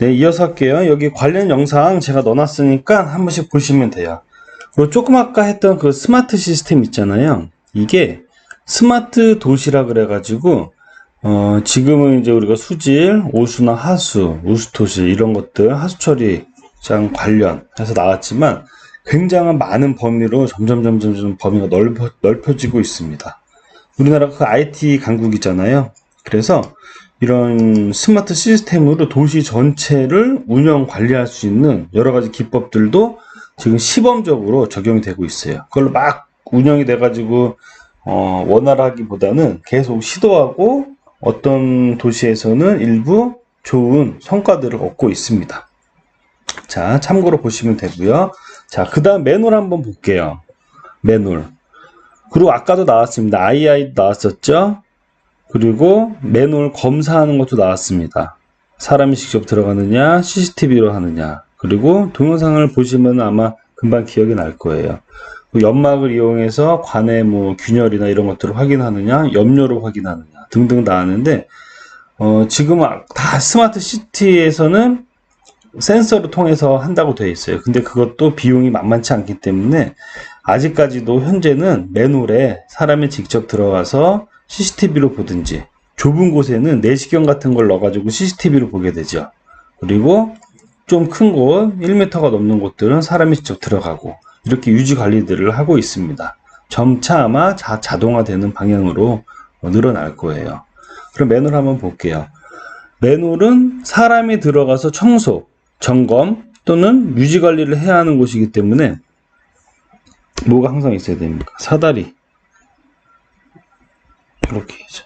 네, 이어서 할게요. 여기 관련 영상 제가 넣어놨으니까 한 번씩 보시면 돼요. 그리고 조금 아까 했던 그 스마트 시스템 있잖아요. 이게 스마트 도시라 그래가지고, 어, 지금은 이제 우리가 수질, 오수나 하수, 우수토시 이런 것들, 하수 처리장 관련해서 나왔지만 굉장한 많은 범위로 점점 점점 점 범위가 넓어, 넓혀지고 있습니다. 우리나라가 그 IT 강국이잖아요. 그래서 이런 스마트 시스템으로 도시 전체를 운영 관리할 수 있는 여러 가지 기법들도 지금 시범적으로 적용이 되고 있어요. 그걸로 막 운영이 돼가지고 어, 원활하기보다는 계속 시도하고 어떤 도시에서는 일부 좋은 성과들을 얻고 있습니다. 자, 참고로 보시면 되고요. 자, 그 다음 매놀 한번 볼게요. 매놀. 그리고 아까도 나왔습니다. II 나왔었죠? 그리고 매놀 검사하는 것도 나왔습니다. 사람이 직접 들어가느냐, CCTV로 하느냐. 그리고 동영상을 보시면 아마 금방 기억이 날 거예요. 그 연막을 이용해서 관의 뭐 균열이나 이런 것들을 확인하느냐, 염료로 확인하느냐 등등 나왔는데 어, 지금 다 스마트 시티에서는 센서를 통해서 한다고 되어 있어요. 근데 그것도 비용이 만만치 않기 때문에 아직까지도 현재는 맨홀에 사람이 직접 들어가서 CCTV로 보든지 좁은 곳에는 내시경 같은 걸 넣어가지고 CCTV로 보게 되죠. 그리고 좀 큰 곳, 1m가 넘는 곳들은 사람이 직접 들어가고 이렇게 유지 관리들을 하고 있습니다. 점차 아마 자, 자동화되는 방향으로 늘어날 거예요. 그럼 맨홀 한번 볼게요. 맨홀은 사람이 들어가서 청소, 점검 또는 유지 관리를 해야 하는 곳이기 때문에 뭐가 항상 있어야 됩니까? 사다리. 이렇게 해서.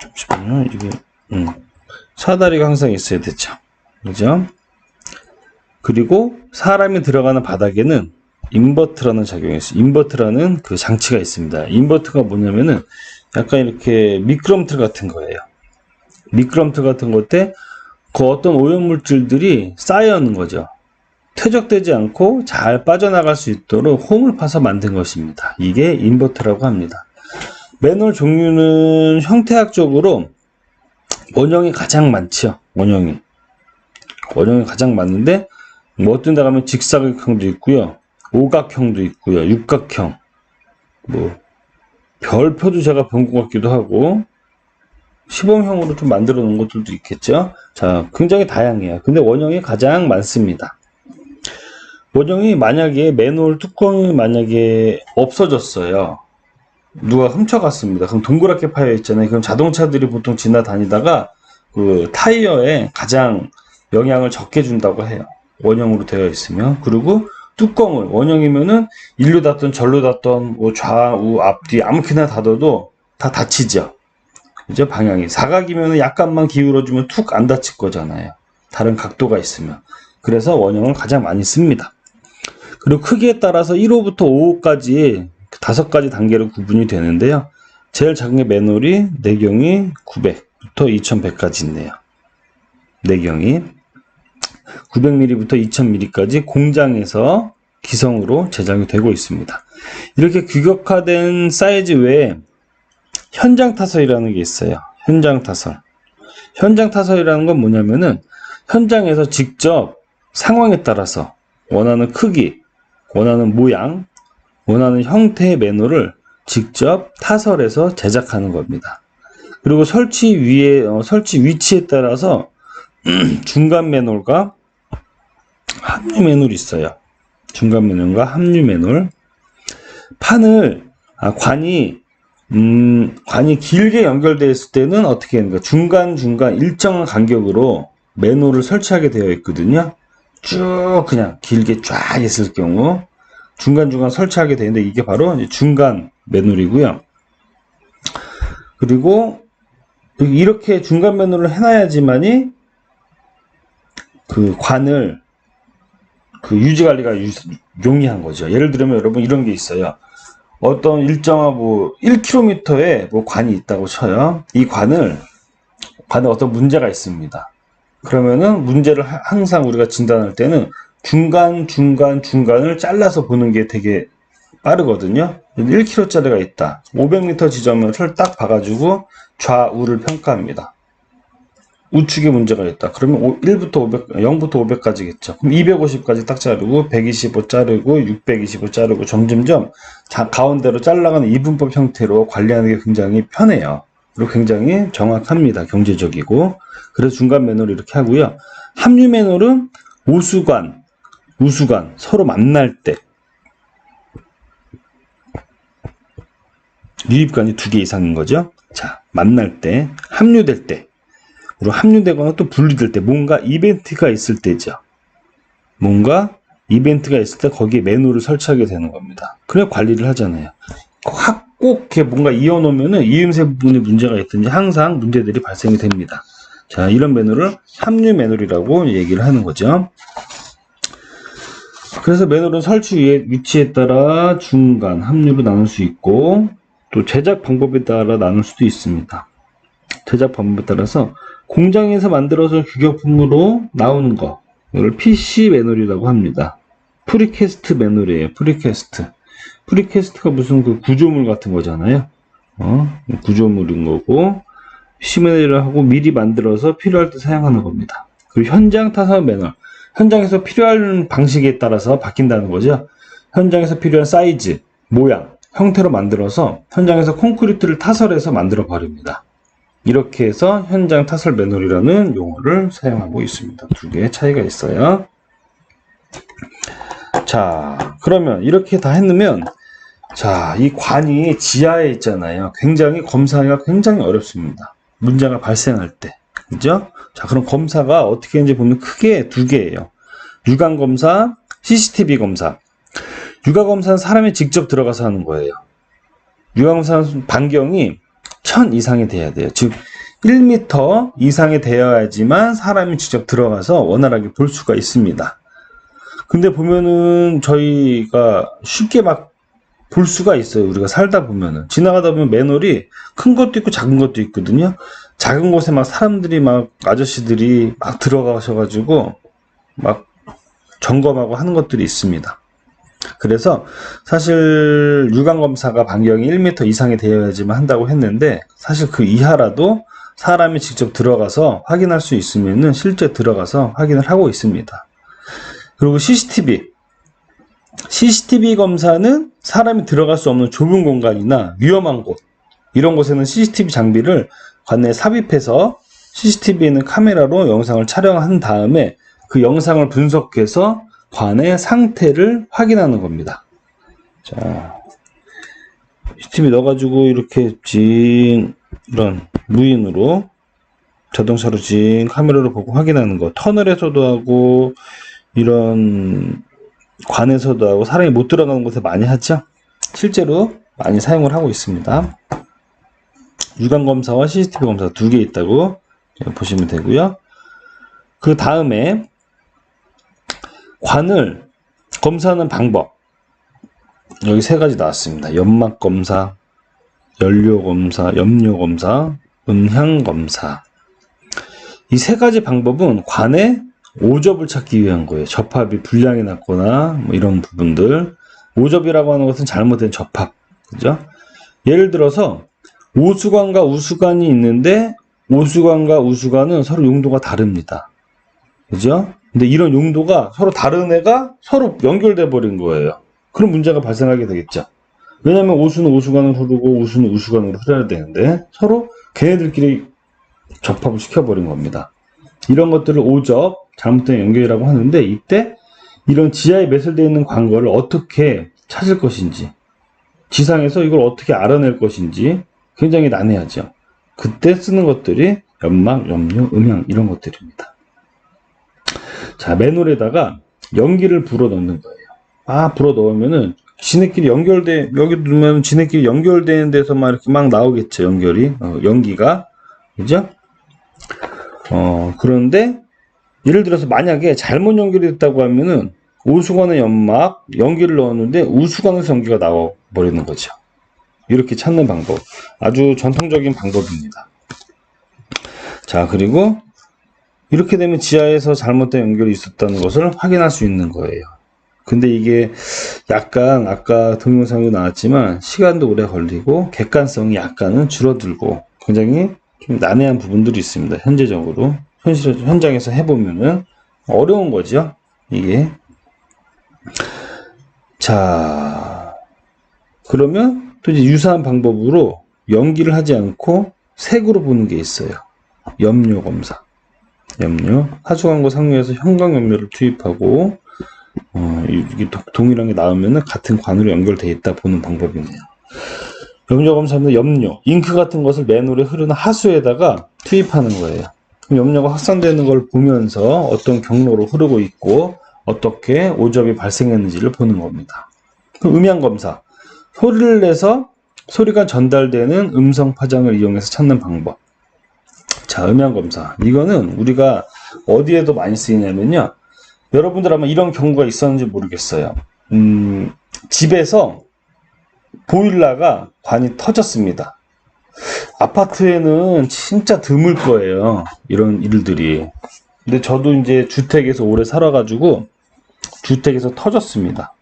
잠시만요. 이게 음. 사다리가 항상 있어야 되죠. 그죠? 그리고 사람이 들어가는 바닥에는 인버터라는 작용이 있어요. 인버터라는 그 장치가 있습니다. 인버터가 뭐냐면은 약간 이렇게 미끄럼틀 같은 거예요. 미끄럼틀 같은 것 때 그 어떤 오염물질들이 쌓여있는 거죠. 퇴적되지 않고 잘 빠져나갈 수 있도록 홈을 파서 만든 것입니다. 이게 인버터라고 합니다. 매놀 종류는 형태학적으로 원형이 가장 많죠. 원형이. 원형이 가장 많은데 뭐 어떤 데 가면 직사각형도 있고요. 오각형도 있고요. 육각형. 뭐 별표도 제가 본 것 같기도 하고 시범형으로 좀 만들어 놓은 것들도 있겠죠. 자, 굉장히 다양해요. 근데 원형이 가장 많습니다. 원형이 만약에 맨홀 뚜껑이 만약에 없어졌어요. 누가 훔쳐갔습니다. 그럼 동그랗게 파여 있잖아요. 그럼 자동차들이 보통 지나다니다가 그 타이어에 가장 영향을 적게 준다고 해요. 원형으로 되어 있으면. 그리고 뚜껑을 원형이면은 일로 닫던 절로 닫던 뭐 좌우 앞뒤 아무렇게나 닫아도 다 닫히죠. 그죠? 방향이. 사각이면 약간만 기울어주면 툭 안 닫힐 거잖아요. 다른 각도가 있으면. 그래서 원형을 가장 많이 씁니다. 그리고 크기에 따라서 1호부터 5호까지 다섯 가지 단계로 구분이 되는데요. 제일 작은 게 맨홀이 내경이 900부터 2100까지 있네요. 내경이 900mm부터 2000mm까지 공장에서 기성으로 제작이 되고 있습니다. 이렇게 규격화된 사이즈 외에 현장 타설이라는 게 있어요. 현장 타설. 현장 타설이라는 건 뭐냐면은 현장에서 직접 상황에 따라서 원하는 크기, 원하는 모양, 원하는 형태의 매너를 직접 타설해서 제작하는 겁니다. 그리고 설치 위에 어, 설치 위치에 따라서 중간 매놀과 합류 매놀이 있어요. 중간 매놀과 합류 매놀. 판을 아, 관이 음, 관이 길게 연결되어 있을 때는 어떻게 하는가? 중간 중간 일정한 간격으로 매놀을 설치하게 되어 있거든요. 쭉 그냥 길게 쫙 있을 경우 중간중간 설치하게 되는데 이게 바로 중간 매놀이고요. 그리고 이렇게 중간 매놀을 해놔야지만이 그 관을 그 유지 관리가 용이한 거죠. 예를 들면 여러분 이런 게 있어요. 어떤 일정한 뭐 1km에 뭐 관이 있다고 쳐요. 이 관을 관에 어떤 문제가 있습니다. 그러면은 문제를 항상 우리가 진단할 때는 중간, 중간, 중간을 잘라서 보는 게 되게 빠르거든요. 1km짜리가 있다. 500m 지점을 딱 봐가지고 좌우를 평가합니다. 우측에 문제가 있다. 그러면 1부터 500, 0부터 500까지겠죠. 그럼 250까지 딱 자르고 125 자르고 625 자르고 점점점 자, 가운데로 잘라가는 이분법 형태로 관리하는 게 굉장히 편해요. 그리고 굉장히 정확합니다. 경제적이고. 그래서 중간 매너를 이렇게 하고요. 합류 매너는 우수관, 우수관 서로 만날 때 유입관이 두 개 이상인 거죠. 자, 만날 때, 합류될 때, 그리고 합류되거나 또 분리될 때, 뭔가 이벤트가 있을 때죠. 뭔가 이벤트가 있을 때 거기에 매너를 설치하게 되는 겁니다. 그래 관리를 하잖아요. 확 꼭 이렇게 뭔가 이어놓으면은 이음새 부분에 문제가 있든지 항상 문제들이 발생이 됩니다. 자, 이런 매너를 합류 매너리라고 얘기를 하는 거죠. 그래서 매너는 설치 위치에 따라 중간, 합류로 나눌 수 있고, 또 제작 방법에 따라 나눌 수도 있습니다. 제작 방법에 따라서 공장에서 만들어서 규격품으로 나오는 거, 이걸 PC 매놀이라고 합니다. 프리캐스트 매놀이에요. 프리캐스트. 프리캐스트가 무슨 그 구조물 같은 거잖아요. 어? 구조물인 거고, 매놀이를 하고 미리 만들어서 필요할 때 사용하는 겁니다. 그리고 현장 타선 매널. 현장에서 필요한 방식에 따라서 바뀐다는 거죠. 현장에서 필요한 사이즈, 모양, 형태로 만들어서 현장에서 콘크리트를 타설해서 만들어 버립니다. 이렇게 해서 현장 타설 매놀이라는 용어를 사용하고 있습니다. 두 개의 차이가 있어요. 자, 그러면 이렇게 다 했으면 자, 이 관이 지하에 있잖아요. 굉장히 검사하기가 굉장히 어렵습니다. 문제가 발생할 때. 그죠? 자, 그럼 검사가 어떻게 하는지 보면 크게 두 개예요. 유관 검사, CCTV 검사. 유가 검사는 사람이 직접 들어가서 하는 거예요. 유가 검사는 반경이 1000 이상이 돼야 돼요. 즉 1m 이상이 되어야지만 사람이 직접 들어가서 원활하게 볼 수가 있습니다. 근데 보면은 저희가 쉽게 막 볼 수가 있어요. 우리가 살다 보면은 지나가다 보면 맨홀이 큰 것도 있고 작은 것도 있거든요. 작은 곳에 막 사람들이 막 아저씨들이 막 들어가셔가지고 막 점검하고 하는 것들이 있습니다. 그래서 사실 유관 검사가 반경이 1m 이상이 되어야지만 한다고 했는데 사실 그 이하라도 사람이 직접 들어가서 확인할 수 있으면은 실제 들어가서 확인을 하고 있습니다. 그리고 CCTV. CCTV 검사는 사람이 들어갈 수 없는 좁은 공간이나 위험한 곳, 이런 곳에는 CCTV 장비를 관내에 삽입해서 CCTV에는 카메라로 영상을 촬영한 다음에 그 영상을 분석해서 관의 상태를 확인하는 겁니다. 자, CCTV 넣어가지고 이렇게 진 이런 무인으로 자동차로 진 카메라로 보고 확인하는 거 터널에서도 하고 이런 관에서도 하고 사람이 못 들어가는 곳에 많이 하죠. 실제로 많이 사용을 하고 있습니다. 유관 검사와 CCTV 검사 두 개 있다고 보시면 되고요. 그 다음에 관을 검사하는 방법 여기 세 가지 나왔습니다. 연막 검사, 연료 검사, 염료 검사, 음향 검사. 이 세 가지 방법은 관의 오접을 찾기 위한 거예요. 접합이 불량이 났거나 뭐 이런 부분들. 오접이라고 하는 것은 잘못된 접합. 그죠? 예를 들어서 오수관과 우수관이 있는데 오수관과 우수관은 서로 용도가 다릅니다. 그죠? 근데 이런 용도가 서로 다른 애가 서로 연결돼 버린 거예요. 그런 문제가 발생하게 되겠죠. 왜냐하면 오수는 오수관을 흐르고 우수는 우수관으로 흐려야 되는데 서로 걔네들끼리 접합을 시켜버린 겁니다. 이런 것들을 오접, 잘못된 연결이라고 하는데 이때 이런 지하에 매설되어 있는 광고를 어떻게 찾을 것인지 지상에서 이걸 어떻게 알아낼 것인지 굉장히 난해하죠. 그때 쓰는 것들이 연막, 염료, 음향 이런 것들입니다. 자, 맨홀에다가 연기를 불어 넣는 거예요. 아, 불어 넣으면은 지네끼리 연결돼 여기 두면 지네끼리 연결되는 데서만 이렇게 막 나오겠죠 연결이 어, 연기가 그죠? 어 그런데 예를 들어서 만약에 잘못 연결이 됐다고 하면은 오수관의 연막 연기를 넣었는데 우수관에서 연기가 나와 버리는 거죠. 이렇게 찾는 방법 아주 전통적인 방법입니다. 자 그리고 이렇게 되면 지하에서 잘못된 연결이 있었다는 것을 확인할 수 있는 거예요. 근데 이게 약간 아까 동영상에 나왔지만 시간도 오래 걸리고 객관성이 약간은 줄어들고 굉장히 좀 난해한 부분들이 있습니다. 현재적으로 현실 현장에서 해보면은 어려운 거죠. 이게 자 그러면 또 이제 유사한 방법으로 연기를 하지 않고 색으로 보는 게 있어요. 염료 검사. 염료 하수광고 상류에서 형광 염료를 투입하고 어, 이게 도- 동일한 게 나오면은 같은 관으로 연결되어 있다 보는 방법이네요. 염료 검사는 염료, 잉크 같은 것을 맨홀에 흐르는 하수에다가 투입하는 거예요. 염료가 확산되는 걸 보면서 어떤 경로로 흐르고 있고 어떻게 오접이 발생했는지를 보는 겁니다. 음향 검사, 소리를 내서 소리가 전달되는 음성 파장을 이용해서 찾는 방법. 자, 음향 검사. 이거는 우리가 어디에도 많이 쓰이냐면요. 여러분들 아마 이런 경우가 있었는지 모르겠어요. 음, 집에서 보일러가 관이 터졌습니다. 아파트에는 진짜 드물 거예요. 이런 일들이. 근데 저도 이제 주택에서 오래 살아가지고 주택에서 터졌습니다.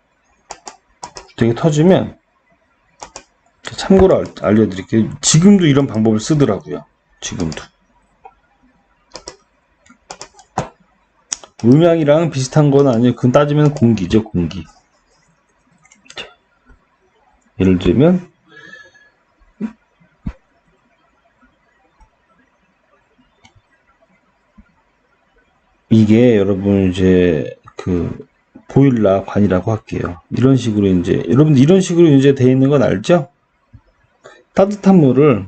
주택이 터지면 참고로 알- 알려드릴게요. 지금도 이런 방법을 쓰더라고요. 지금도. 음향이랑 비슷한 건 아니에요. 그건 따지면 공기죠, 공기. 자, 예를 들면, 이게 여러분 이제 그 보일러 관이라고 할게요. 이런 식으로 이제 여러분 이런 식으로 이제 돼 있는 건 알죠? 따뜻한 물을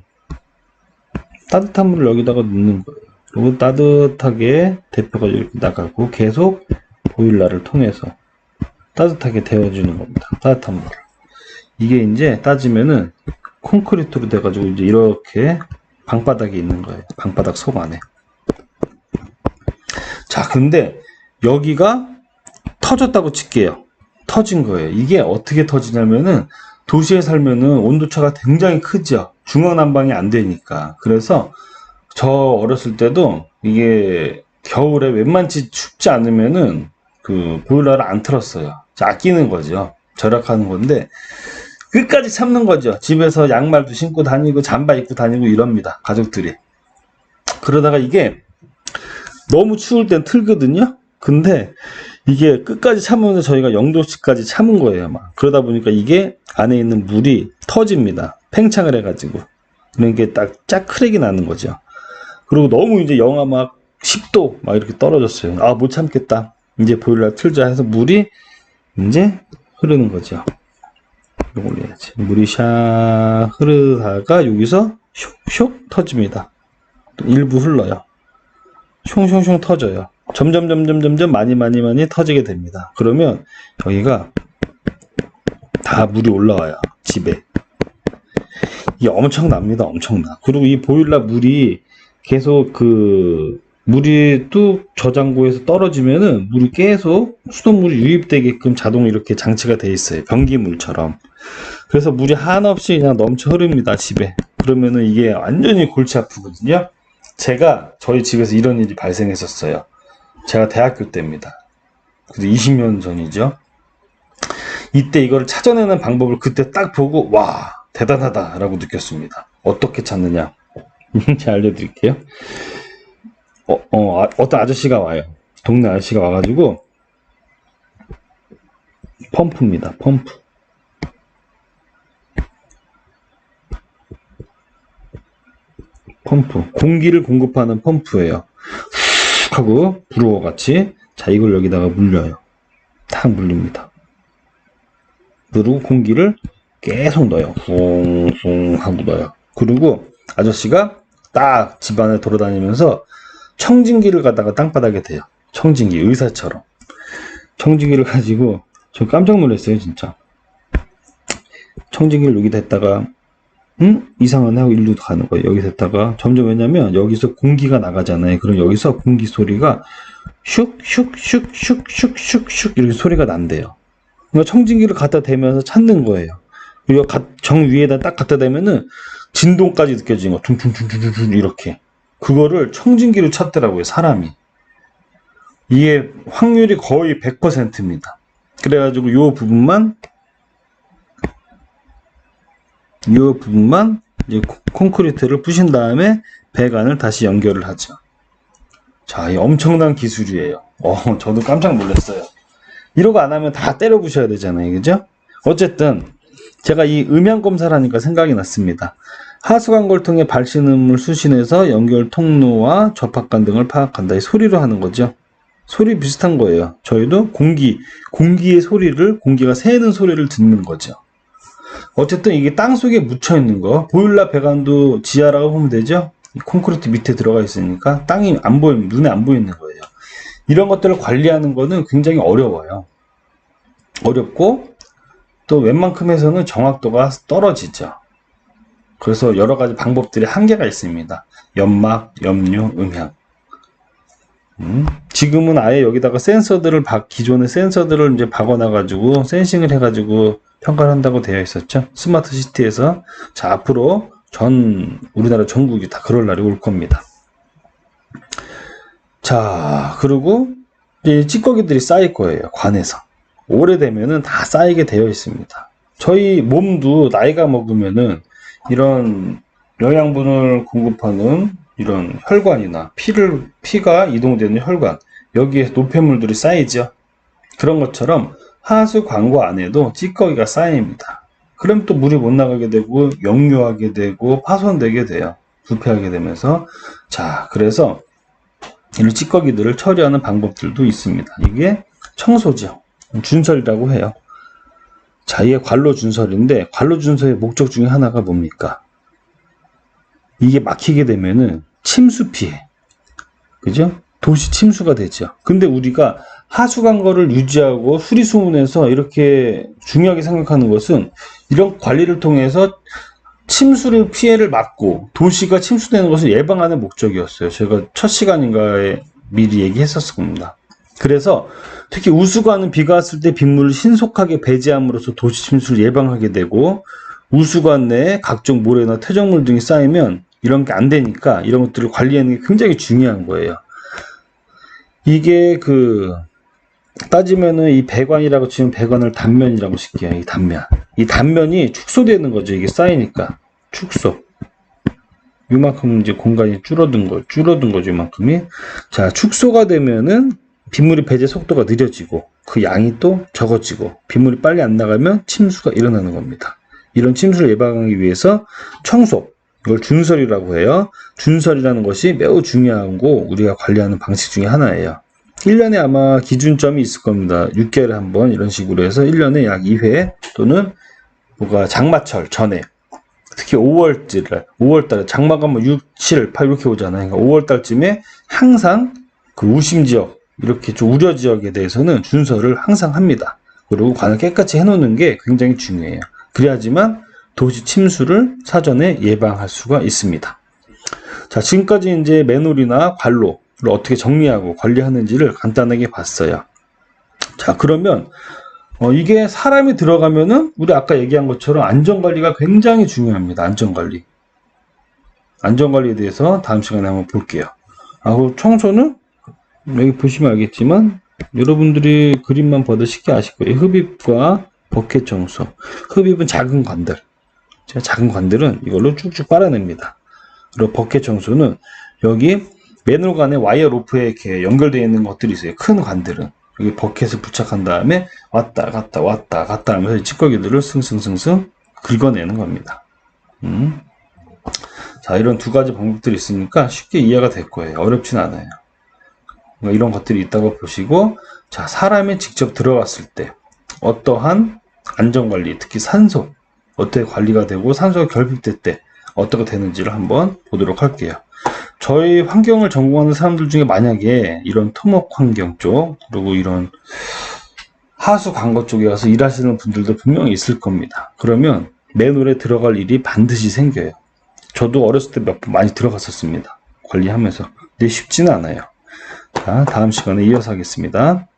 따뜻한 물을 여기다가 넣는 거예요. 그리고 따뜻하게 대표가 이렇게 나가고 계속 보일러를 통해서 따뜻하게 데워주는 겁니다. 따뜻한 물을. 이게 이제 따지면은 콘크리트로 돼가지고 이제 이렇게 방바닥에 있는 거예요. 방바닥 속 안에. 자, 근데 여기가 터졌다고 칠게요. 터진 거예요. 이게 어떻게 터지냐면은 도시에 살면은 온도차가 굉장히 크죠. 중앙난방이 안 되니까. 그래서 저 어렸을 때도 이게 겨울에 웬만치 춥지 않으면은 그 보일러를 안 틀었어요. 자, 아끼는 거죠. 절약하는 건데 끝까지 참는 거죠. 집에서 양말도 신고 다니고 잠바 입고 다니고 이럽니다. 가족들이. 그러다가 이게 너무 추울 땐 틀거든요. 근데 이게 끝까지 참으면서 저희가 0도씨까지 참은 거예요. 막. 그러다 보니까 이게 안에 있는 물이 터집니다. 팽창을 해가지고. 그런 게 딱 짝 크랙이 나는 거죠. 그리고 너무 이제 영하 막 10도 막 이렇게 떨어졌어요. 아, 못 참겠다. 이제 보일러 틀자 해서 물이 이제 흐르는 거죠. 올려야지. 물이 샥 흐르다가 여기서 슉슉 터집니다. 또 일부 흘러요. 숑숑숑 터져요. 점점 점점 점점 많이 많이 많이 터지게 됩니다. 그러면 여기가 다 물이 올라와요. 집에. 이게 엄청납니다. 엄청나. 그리고 이 보일러 물이 계속 그 물이 뚝 저장고에서 떨어지면은 물이 계속 수돗물이 유입되게끔 자동 이렇게 장치가 돼 있어요. 변기물처럼. 그래서 물이 한없이 그냥 넘쳐 흐릅니다. 집에. 그러면은 이게 완전히 골치 아프거든요. 제가 저희 집에서 이런 일이 발생했었어요. 제가 대학교 때입니다. 그래도 20년 전이죠. 이때 이걸 찾아내는 방법을 그때 딱 보고 와 대단하다라고 느꼈습니다. 어떻게 찾느냐? 제가 알려드릴게요. 어, 어, 아, 어떤 아저씨가 와요. 동네 아저씨가 와가지고 펌프입니다. 펌프. 펌프. 공기를 공급하는 펌프예요. 훅 하고 불어와 같이 자 이걸 여기다가 물려요. 탁 물립니다. 그리고 공기를 계속 넣어요. 쿵쿵 하고 넣어요. 그리고 아저씨가 딱 집안에 돌아다니면서 청진기를 갖다가 땅바닥에 대요. 청진기 의사처럼. 청진기를 가지고 저 깜짝 놀랐어요 진짜. 청진기를 여기다 했다가 응? 이상하네 하고 일로 가는 거예요. 여기서 했다가 점점 왜냐면 여기서 공기가 나가잖아요. 그럼 여기서 공기 소리가 슉슉슉슉슉슉슉 이렇게 소리가 난대요. 그러니까 청진기를 갖다 대면서 찾는 거예요. 이거 가- 정 위에다 딱 갖다 대면은 진동까지 느껴지는 거. 둥둥둥둥둥 이렇게. 그거를 청진기로 찾더라고요, 사람이. 이게 확률이 거의 100%입니다. 그래가지고 요 부분만 요 부분만 이제 콘- 콘크리트를 부신 다음에 배관을 다시 연결을 하죠. 자, 이 엄청난 기술이에요. 어, 저도 깜짝 놀랐어요. 이러고 안 하면 다 때려 부셔야 되잖아요. 그죠? 어쨌든 제가 이 음향 검사를 하니까 생각이 났습니다. 하수관걸 통해 발신음을 수신해서 연결 통로와 접합관 등을 파악한다. 이 소리로 하는 거죠. 소리 비슷한 거예요. 저희도 공기, 공기의 소리를, 공기가 새는 소리를 듣는 거죠. 어쨌든 이게 땅 속에 묻혀 있는 거, 보일러 배관도 지하라고 보면 되죠? 이 콘크리트 밑에 들어가 있으니까 땅이 안 보이면, 눈에 안 보이는 거예요. 이런 것들을 관리하는 거는 굉장히 어려워요. 어렵고, 또 웬만큼에서는 정확도가 떨어지죠. 그래서 여러 가지 방법들이 한계가 있습니다. 연막, 염료, 음향. 음, 지금은 아예 여기다가 센서들을 박, 기존의 센서들을 이제 박아놔 가지고 센싱을 해 가지고 평가를 한다고 되어 있었죠. 스마트 시티에서. 자, 앞으로 전, 우리나라 전국이 다 그럴 날이 올 겁니다. 자, 그리고 이제 찌꺼기들이 쌓일 거예요. 관에서. 오래되면은 다 쌓이게 되어 있습니다. 저희 몸도 나이가 먹으면은 이런 영양분을 공급하는 이런 혈관이나 피를 피가 이동되는 혈관 여기에 노폐물들이 쌓이죠. 그런 것처럼 하수 관고 안에도 찌꺼기가 쌓입니다. 그럼 또 물이 못 나가게 되고 역류하게 되고 파손되게 돼요. 부패하게 되면서 자 그래서 이런 찌꺼기들을 처리하는 방법들도 있습니다. 이게 청소죠. 준설이라고 해요. 자, 이게 관로 준설인데 관로 준설의 목적 중에 하나가 뭡니까? 이게 막히게 되면은 침수 피해. 그죠? 도시 침수가 되죠. 근데 우리가 하수관 거를 유지하고 수리수문해서 이렇게 중요하게 생각하는 것은 이런 관리를 통해서 침수를 피해를 막고 도시가 침수되는 것을 예방하는 목적이었어요. 제가 첫 시간인가에 미리 얘기했었을 겁니다. 그래서 특히 우수관은 비가 왔을 때 빗물을 신속하게 배제함으로써 도시 침수를 예방하게 되고 우수관 내에 각종 모래나 퇴적물 등이 쌓이면 이런 게 안 되니까 이런 것들을 관리하는 게 굉장히 중요한 거예요. 이게 그 따지면은 이 배관이라고 치면 배관을 단면이라고 칠게요. 이 단면. 이 단면이 축소되는 거죠. 이게 쌓이니까. 축소. 이만큼 이제 공간이 줄어든 거, 줄어든 거죠. 이만큼이. 자, 축소가 되면은 빗물이 배제 속도가 느려지고 그 양이 또 적어지고 빗물이 빨리 안 나가면 침수가 일어나는 겁니다. 이런 침수를 예방하기 위해서 청소, 이걸 준설이라고 해요. 준설이라는 것이 매우 중요하고 우리가 관리하는 방식 중에 하나예요. 1년에 아마 기준점이 있을 겁니다. 6개월에 한 번 이런 식으로 해서 1년에 약 2회 또는 뭐가 장마철 전에 특히 5월달, 5월달에 장마가 뭐 6, 7, 8 이렇게 오잖아요. 그러니까 5월달쯤에 항상 그 우심 지역 이렇게 좀 우려 지역에 대해서는 준설을 항상 합니다. 그리고 관을 깨끗이 해놓는 게 굉장히 중요해요. 그래야지만 도시 침수를 사전에 예방할 수가 있습니다. 자, 지금까지 이제 맨홀이나 관로를 어떻게 정리하고 관리하는지를 간단하게 봤어요. 자, 그러면 어, 이게 사람이 들어가면은 우리 아까 얘기한 것처럼 안전관리가 굉장히 중요합니다. 안전관리. 안전관리에 대해서 다음 시간에 한번 볼게요. 아, 그 청소는 여기 보시면 알겠지만 여러분들이 그림만 봐도 쉽게 아실 거예요. 흡입과 버켓 청소. 흡입은 작은 관들. 작은 관들은 이걸로 쭉쭉 빨아냅니다. 그리고 버켓 청소는 여기 맨홀 간에 와이어 로프에 이렇게 연결되어 있는 것들이 있어요. 큰 관들은. 여기 버켓을 부착한 다음에 왔다 갔다 왔다 갔다 하면서 이 찌꺼기들을 승승승승 긁어내는 겁니다. 음. 자, 이런 두 가지 방법들이 있으니까 쉽게 이해가 될 거예요. 어렵진 않아요. 뭐 이런 것들이 있다고 보시고, 자, 사람이 직접 들어갔을 때 어떠한 안전관리, 특히 산소, 어떻게 관리가 되고 산소가 결핍될 때 어떻게 되는지를 한번 보도록 할게요. 저희 환경을 전공하는 사람들 중에 만약에 이런 토목 환경 쪽, 그리고 이런 하수 광거 쪽에 가서 일하시는 분들도 분명히 있을 겁니다. 그러면 맨홀에 들어갈 일이 반드시 생겨요. 저도 어렸을 때 몇 번 많이 들어갔었습니다. 관리하면서. 근데 쉽지는 않아요. 자, 다음 시간에 이어서 하겠습니다.